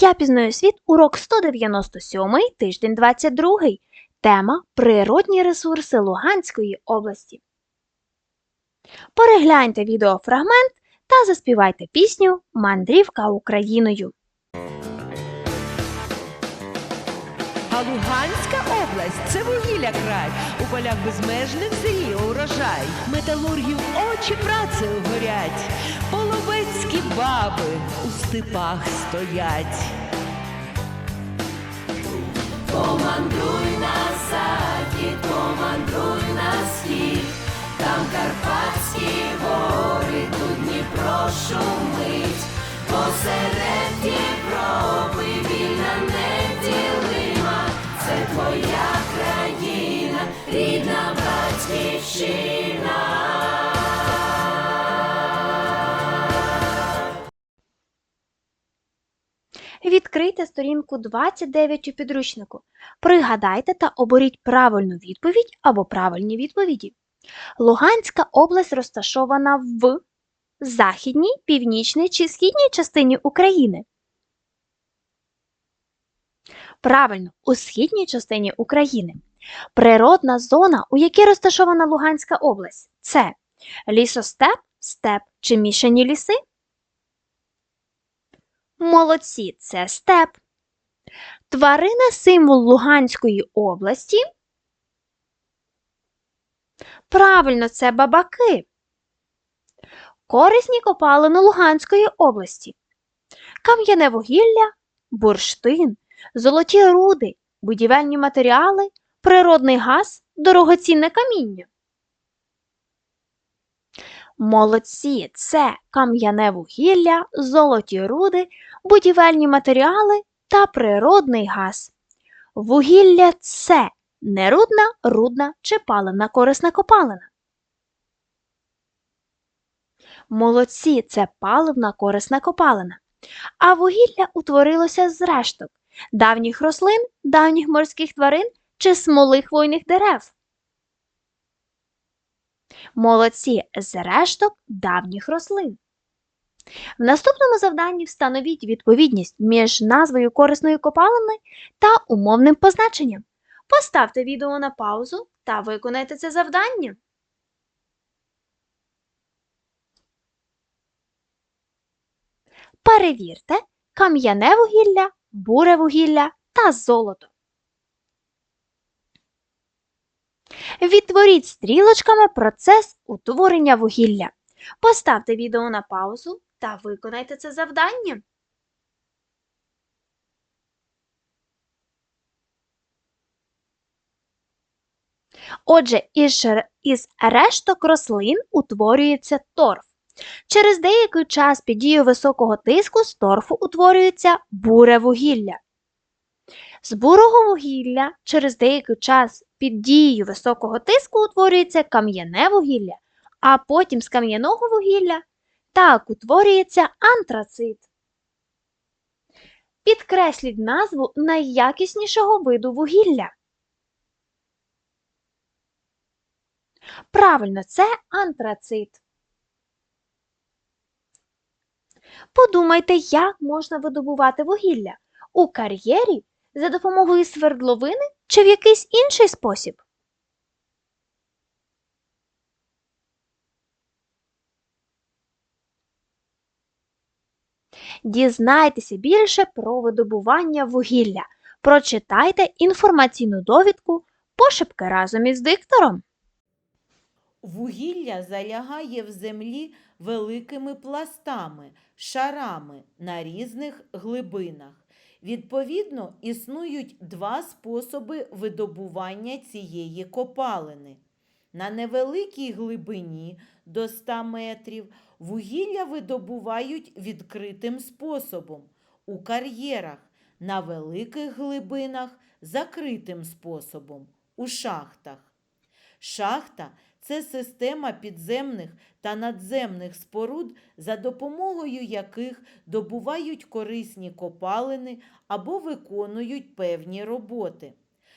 Я пізнаю світ, урок 197, тиждень 22. Тема Природні ресурси Луганської області. Перегляньте відеофрагмент та заспівайте пісню Мандрівка Україною. А Луганська область це вугілля край, у полях безмежних зріє урожай. Металургів очі працею горять, половецькі баби у степах стоять. Помандруй на захід, помандруй на схід, там Карпатські гори, тут Дніпро шумить, посеред Європи вільна неділима, це твоя країна, рідна батьківщина. Відкрийте сторінку 29 у підручнику. Пригадайте та оберіть правильну відповідь або правильні відповіді. Луганська область розташована в західній, північній чи східній частині України. Правильно, у східній частині України. Природна зона, у якій розташована Луганська область, це лісостеп, степ чи мішані ліси. Молодці, це степ. Тварина символ Луганської області. Правильно, це бабаки. Корисні копалини Луганської області. Кам'яне вугілля, бурштин, золоті руди, будівельні матеріали, природний газ, дорогоцінне каміння. Молодці, це кам'яне вугілля, золоті руди, будівельні матеріали та природний газ. Вугілля це нерудна, рудна чи паливна корисна копалина. Молодці це паливна корисна копалина. А вугілля утворилося з решток давніх рослин, давніх морських тварин чи смоли хвойних дерев. Молодці з решток давніх рослин. В наступному завданні встановіть відповідність між назвою корисної копалини та умовним позначенням. Поставте відео на паузу та виконайте це завдання. Перевірте кам'яне вугілля, буре вугілля та золото. Відтворіть стрілочками процес утворення вугілля. Поставте відео на паузу та виконайте це завдання. Отже, із, решток рослин утворюється торф. Через деякий час під дією високого тиску з торфу утворюється буре вугілля. З бурого вугілля через деякий час під дією високого тиску утворюється кам'яне вугілля, а потім з кам'яного вугілля так утворюється антрацит. Підкресліть назву найякіснішого виду вугілля. Правильно, це антрацит. Подумайте, як можна видобувати вугілля у кар'єрі за допомогою свердловини чи в якийсь інший спосіб. Дізнайтеся більше про видобування вугілля. Прочитайте інформаційну довідку пошепки разом із диктором. Вугілля залягає в землі великими пластами, шарами на різних глибинах. Відповідно, існують два способи видобування цієї копалини. На невеликій глибині до 100 метрів вугілля видобувають відкритим способом у кар'єрах, на великих глибинах закритим способом у шахтах. Шахта це система підземних та надземних споруд, за допомогою яких добувають корисні копалини або виконують певні роботи.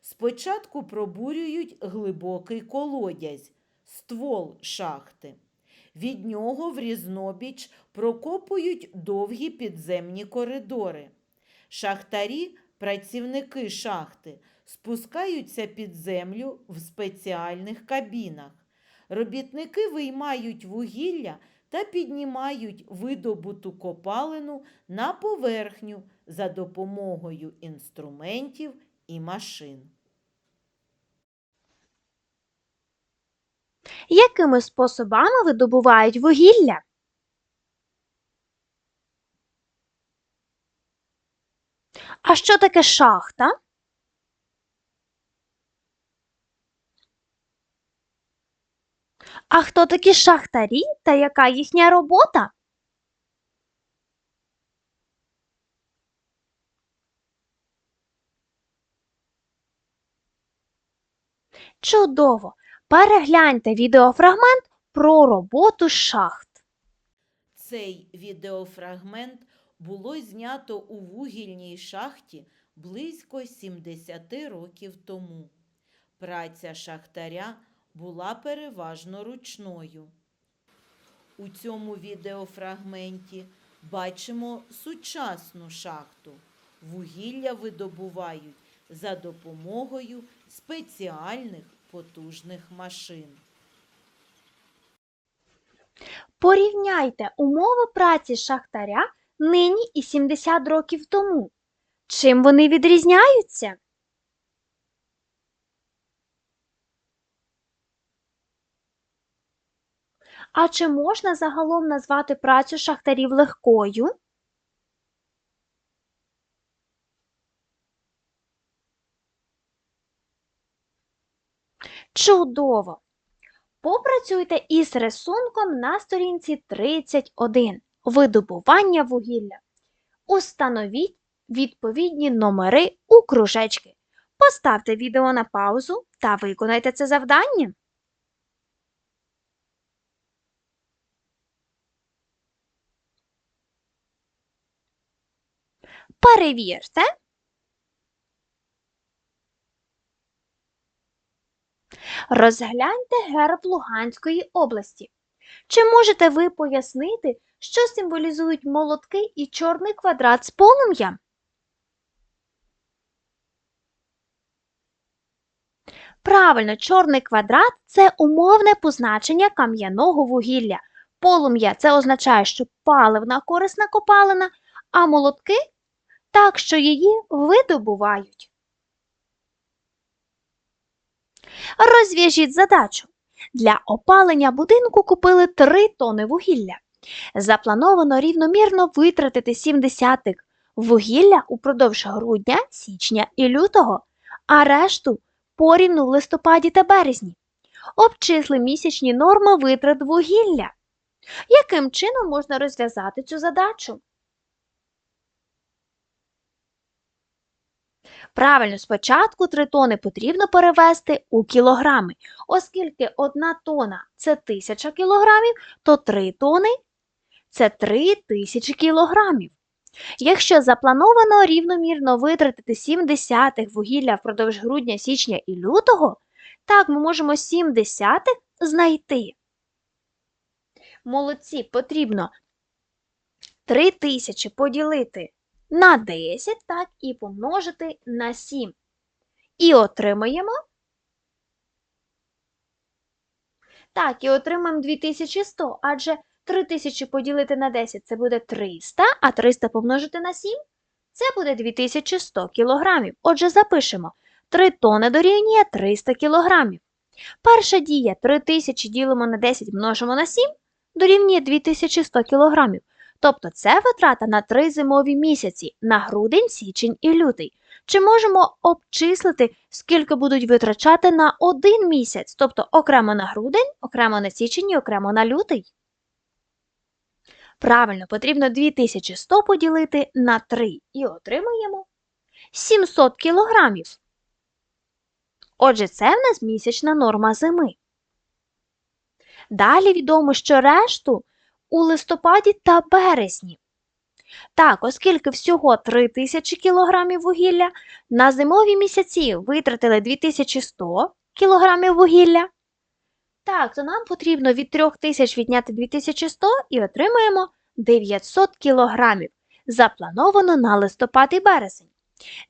Спочатку пробурюють глибокий колодязь, ствол шахти. Від нього в різнобіч прокопують довгі підземні коридори. Шахтарі, працівники шахти, спускаються під землю в спеціальних кабінах. Робітники виймають вугілля та піднімають видобуту копалину на поверхню за допомогою інструментів і машин. Якими способами видобувають вугілля? А що таке шахта? А хто такі шахтарі та яка їхня робота? Чудово! Перегляньте відеофрагмент про роботу шахт. Цей відеофрагмент було знято у вугільній шахті близько 70 років тому. Праця шахтаря була переважно ручною. У цьому відеофрагменті бачимо сучасну шахту. Вугілля видобувають за допомогою спеціальних потужних машин. Порівняйте умови праці шахтаря нині і 70 років тому. Чим вони відрізняються? А чи можна загалом назвати працю шахтарів легкою? Чудово! Попрацюйте із рисунком на сторінці 31 Видобування вугілля. Установіть відповідні номери у кружечки. Поставте відео на паузу та виконайте це завдання. Перевірте. Розгляньте герб Луганської області. Чи можете ви пояснити, що символізують молотки і чорний квадрат з полум'ям? Правильно, чорний квадрат це умовне позначення кам'яного вугілля. Полум'я це означає, що паливна корисна копалина, а молотки так, що її видобувають. Розв'яжіть задачу. Для опалення будинку купили 3 тони вугілля. Заплановано рівномірно витратити 7 десятих вугілля упродовж грудня, січня і лютого, а решту порівну в листопаді та березні. Обчисли місячні норми витрат вугілля. Яким чином можна розв'язати цю задачу? Правильно, спочатку 3 тони потрібно перевести у кілограми. Оскільки 1 тона це 1000 кілограмів, то 3 тони це 3000 кілограмів. Якщо заплановано рівномірно витратити 7 десятих вугілля впродовж грудня, січня і лютого, так ми можемо 7 десятих знайти. Молодці, потрібно 3000 поділити на 10, так, і помножити на 7. І отримаємо. Так, і отримаємо 2100, адже 3000 поділити на 10 це буде 300, а 300 помножити на 7 це буде 2100 кілограмів. Отже, запишемо 3 тони дорівнює 300 кілограмів. Перша дія 3000 ділимо на 10 множимо на 7 дорівнює 2100 кілограмів. Тобто це витрата на три зимові місяці на грудень, січень і лютий. Чи можемо обчислити, скільки будуть витрачати на один місяць, тобто окремо на грудень, окремо на січень і окремо на лютий? Правильно, потрібно 2100 поділити на 3 і отримаємо 700 кілограмів. Отже, це в нас місячна норма зими. Далі відомо, що решту у листопаді та березні. Так, оскільки всього 3000 кг вугілля, на зимові місяці витратили 2100 кг вугілля. Так, то нам потрібно від 3000 відняти 2100 і отримаємо 900 кг. заплановано на листопад і березень.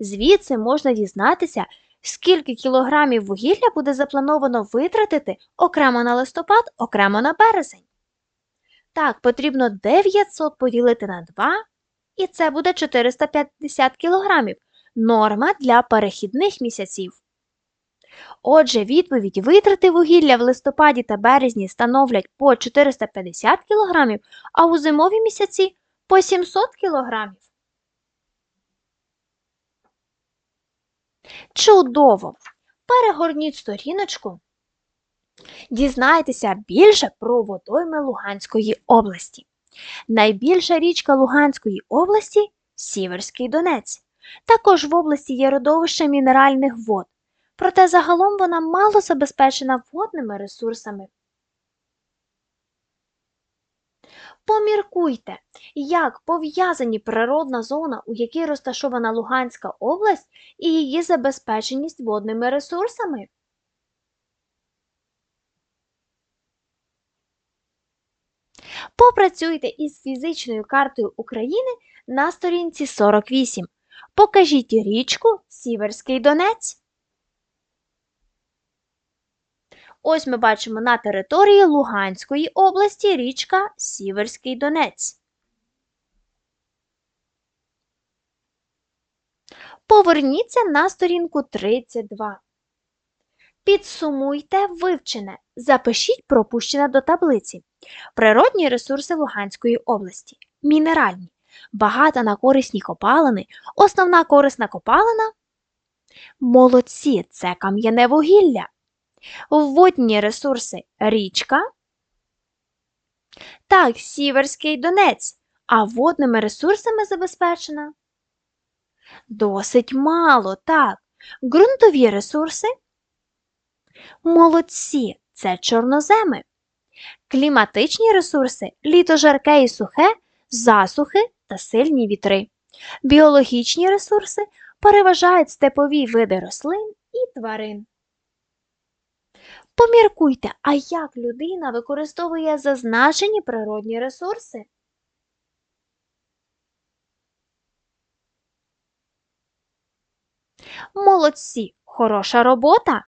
Звідси можна дізнатися, скільки кілограмів вугілля буде заплановано витратити окремо на листопад, окремо на березень. Так, потрібно 900 поділити на 2, і це буде 450 кілограмів. Норма для перехідних місяців. Отже, відповідь витрати вугілля в листопаді та березні становлять по 450 кг, а у зимові місяці по 700 кг. Чудово! Перегорніть сторіночку. Дізнайтеся більше про водойми Луганської області. Найбільша річка Луганської області Сіверський Донець. Також в області є родовище мінеральних вод, проте загалом вона мало забезпечена водними ресурсами. Поміркуйте, як пов'язані природна зона, у якій розташована Луганська область, і її забезпеченість водними ресурсами. Попрацюйте із фізичною картою України на сторінці 48. Покажіть річку Сіверський Донець. Ось ми бачимо на території Луганської області річка Сіверський Донець. Поверніться на сторінку 32. Підсумуйте вивчене. Запишіть пропущене до таблиці. Природні ресурси Луганської області. Мінеральні. Багата на корисні копалини. Основна корисна копалина. Молодці це кам'яне вугілля. Водні ресурси річка. Так, Сіверський Донець. А водними ресурсами забезпечена. Досить мало, так. Ґрунтові ресурси. Молодці це чорноземи. Кліматичні ресурси літо жарке і сухе, засухи та сильні вітри. Біологічні ресурси переважають степові види рослин і тварин. Поміркуйте, а як людина використовує зазначені природні ресурси? Молодці! Хороша робота!